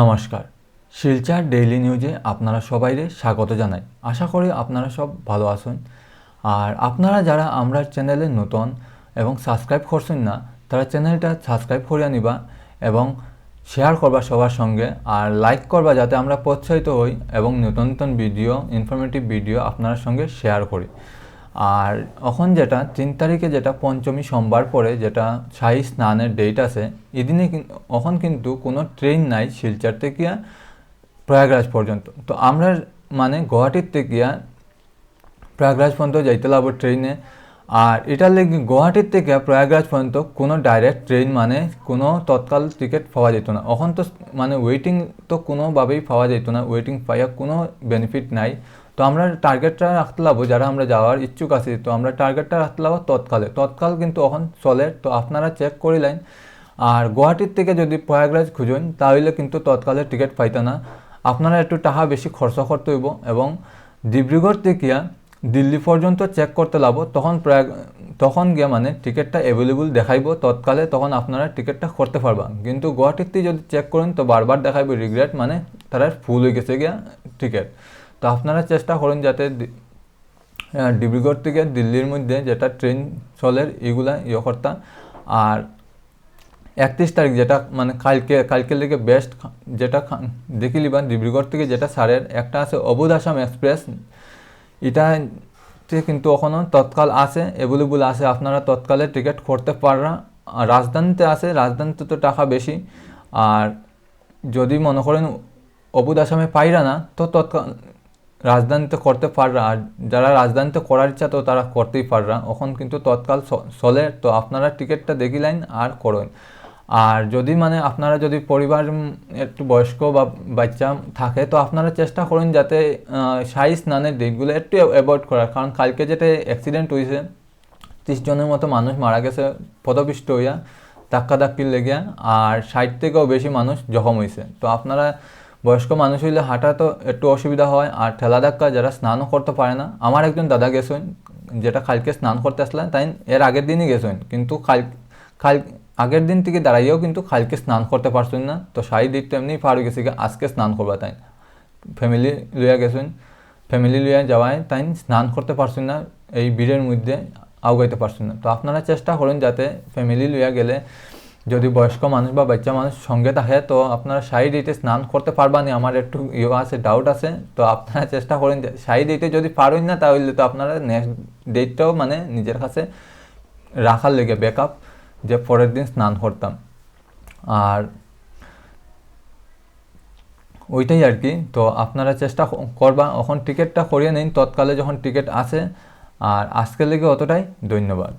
নমস্কার। শিলচার ডেইলি নিউজে আপনারা সবাইরে স্বাগত জানাই। আশা করি আপনারা সব ভালো আছেন। আর আপনারা যারা আমরা চ্যানেলে নতুন এবং সাবস্ক্রাইব করছেন না, তারা চ্যানেলটা সাবস্ক্রাইব করিয়া নিবা এবং শেয়ার করবা সবার সঙ্গে আর লাইক করবা যাতে আমরা প্রোৎসাহিত হই এবং নতুন নতুন ভিডিও ইনফরমেটিভ ভিডিও আপনার সঙ্গে শেয়ার করি। আর এখন যেটা, তিন তারিখে যেটা, পঞ্চমী সোমবার পরে যেটা শাহী স্নানের ডেট আছে, এদিনে এখন কিন্তু কোনো ট্রেন নাই শিলচর থেকে প্রয়াগরাজ পর্যন্ত। তো আমরা মানে গুয়াহাটির থেকে প্রয়াগরাজ পর্যন্ত যাইতে লাগবো ট্রেনে আর এটার লেগে গুয়াহাটির থেকে প্রয়াগরাজ পর্যন্ত কোনো ডাইরেক্ট ট্রেন মানে কোনো তৎকাল টিকিট পাওয়া যেত না। এখন তো মানে ওয়েটিং তো কোনোভাবেই পাওয়া যেত না ওয়েটিং পাইয়া কোনো বেনিফিট নাই। তো আমরা টার্গেটটা রাখতে লাগবো যারা আমরা যাওয়ার ইচ্ছুক আছি, তো আমরা টার্গেটটা রাখতে লাগবো তৎকালে। তৎকাল কিন্তু এখন চলে, তো আপনারা চেক করিলেন আর গুয়াহাটির থেকে যদি প্রয়াগরাজ খুঁজুন, তাহলে কিন্তু তৎকালে টিকিট পাইতে না। আপনারা একটু টাকা বেশি খরচ করতে হইব এবং ডিব্রুগড় থেকে দিল্লি পর্যন্ত চেক করতে লাগবো তখন প্রয়াগ তখন গিয়ে মানে টিকিটটা অ্যাভেলেবল দেখাইব। তৎকালে তখন আপনারা টিকিটটা করতে পারবা। কিন্তু গুয়াহাটিতে যদি চেক করেন, তো বারবার দেখাইব রিগ্রেট মানে তারা ফুল হয়ে গেছে গিয়া টিকিট তো আপনারা চেষ্টা করুন যাতে ডিব্রুগড় থেকে দিল্লির মধ্যে যেটা ট্রেন চলে এগুলা ইয়ে করতা। আর একত্রিশ তারিখ যেটা মানে কালকে কালকে লেগে বেস্ট যেটা খা- দেখি লিবা ডিব্রুগড় থেকে যেটা সারের একটা আছে অবুধ আসাম এক্সপ্রেস। এটাতে কিন্তু এখনও তৎকাল আছে অ্যাভেলেবল আছে। আপনারা তৎকালে টিকিট করতে পাররা। রাজধানীতে আছে, রাজধানীতে তো টাকা বেশি। আর যদি মনে করেন অবুধ আসামে পাইরা না, তো তৎকাল রাজধানীতে করতে পাররা আর যারা রাজধানীতে করার ইচ্ছা তো তারা করতেই পাররা এখন কিন্তু তৎকাল চলে, তো আপনারা টিকিটটা দেখি লাইন আর করেন। আর যদি মানে আপনারা যদি পরিবার একটু বয়স্ক বা বাচ্চা থাকে, তো আপনারা চেষ্টা করুন যাতে শাহী স্নানের ডেটগুলো একটু অ্যাভয়েড করার। কারণ কালকে যেটা অ্যাক্সিডেন্ট হয়েছে, ত্রিশ জনের মতো মানুষ মারা গেছে, পদপিষ্ট হইয়া ধাক্কা ধাক্কির লেগিয়া, আর ষাট থেকেও বেশি মানুষ জখম হয়েছে তো আপনারা বয়স্ক মানুষ হইলে হাঁটা তো একটু অসুবিধা হয়, আর ঠেলা ধাক্কা যারা স্নানও করতে পারে না। আমার একজন দাদা গেছেন, যেটা কালকে স্নান করতে আসলেন, তাই এর আগের দিনই গেছেন, কিন্তু কাল কাল, আগের দিন থেকে দাঁড়াইয়েও কিন্তু কালকে স্নান করতে পারছেন না। তো সাই দিক তো এমনি পার গেছে, আজকে স্নান করবা তাই। ফ্যামিলি লইয়া গেছেন, ফ্যামিলি লইয়া যাওয়ায় তাই স্নান করতে পারছেন না, এই ভিড়ের মধ্যে আউগাইতে পারছেন না। তো আপনারা চেষ্টা করুন যাতে ফ্যামিলি লইয়া গেলে যদি বয়স্ক মানুষ বা বাচ্চা মানুষ সঙ্গে থাকে, তো আপনারা সাই ডেটে স্নান করতে পারবানি আমার একটু ইয়ে আছে ডাউট আছে। তো আপনারা চেষ্টা করেন যে, সাই ডেটে যদি পারেন না, তাহলে তো আপনারা নেক্সট ডেটটাও মানে নিজের কাছে রাখার লেগে ব্যাকআপ যে পরের দিন স্নান করতাম। আর ওইটাই আর কি। তো আপনারা চেষ্টা করবা, এখন টিকিটটা করিয়ে নিন। তৎকালে যখন টিকিট আসে, আর আজকের লেগে অতটাই। ধন্যবাদ।